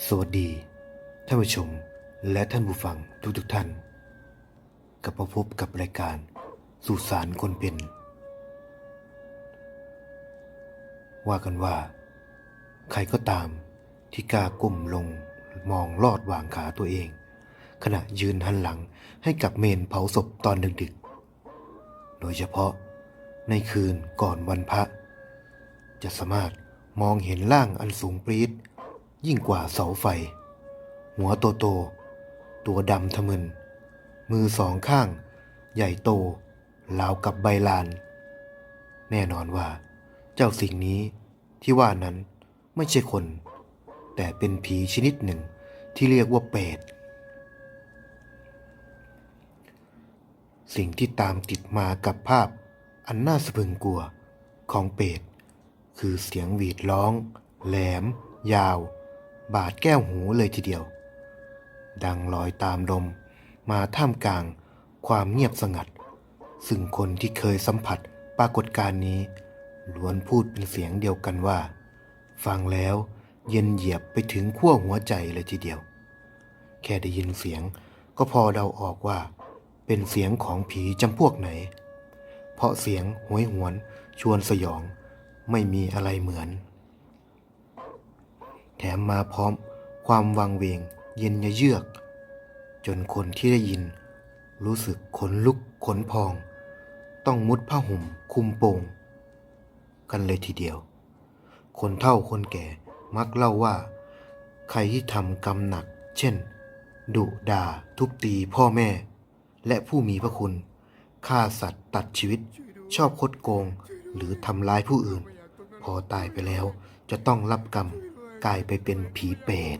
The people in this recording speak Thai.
สวัสดี ท่านผู้ชมและท่านผู้ฟังทุกทุกท่าน กลับมาพบกับรายการสุสานคนเป็น ว่ากันว่า ใครก็ตามที่กล้าก้มลงมองลอดวางขาตัวเอง ขณะยืนหันหลังให้กับเมนเผาศพตอนดึกๆ โดยเฉพาะในคืนก่อนวันพระ จะสามารถมองเห็นร่างอันสูงปรีด ยิ่งกว่าเสาไฟ หัวโตโตๆตัวดำทะมึน มือสองข้าง ใหญ่โตราวกับใบลาน แน่นอนว่า เจ้าสิ่งนี้ที่ว่านั้นไม่ใช่คน แต่เป็นผีชนิดหนึ่งที่เรียกว่าเปรตสิ่งที่ตามติดมากับภาพอันน่าสะพรึงกลัวของเปรตคือเสียงหวีดร้อง แหลม ยาว บาดแก้วหูเลยทีเดียว ดังลอยตามลมมาท่ามกลางความเงียบสงัด ซึ่งคนที่เคยสัมผัสปรากฏการณ์นี้ ล้วนพูดเป็นเสียงเดียวกันว่า ฟังแล้วเย็นเหยียบไปถึงขั้วหัวใจเลยทีเดียว แค่ได้ยินเสียงก็พอเดาออกว่า เป็นเสียงของผีจำพวกไหน เพราะเสียงหวยหวนชวนสยองไม่มีอะไรเหมือน แถมมาพร้อมความวังเวงเย็นยะเยือก จนคนที่ได้ยิน รู้สึกขนลุกขนพอง ต้องมุดผ้าห่มคุมโปง กันเลยทีเดียว คนเฒ่าคนแก่มักเล่าว่า ใครที่ทำกรรมหนัก เช่น ดุด่าทุบตีพ่อแม่ และผู้มีพระคุณฆ่าสัตว์ตัดชีวิตชอบคดโกงหรือทำร้ายผู้อื่น พอตายไปแล้วจะต้องรับกรรม กลายไปเป็นผีเปรต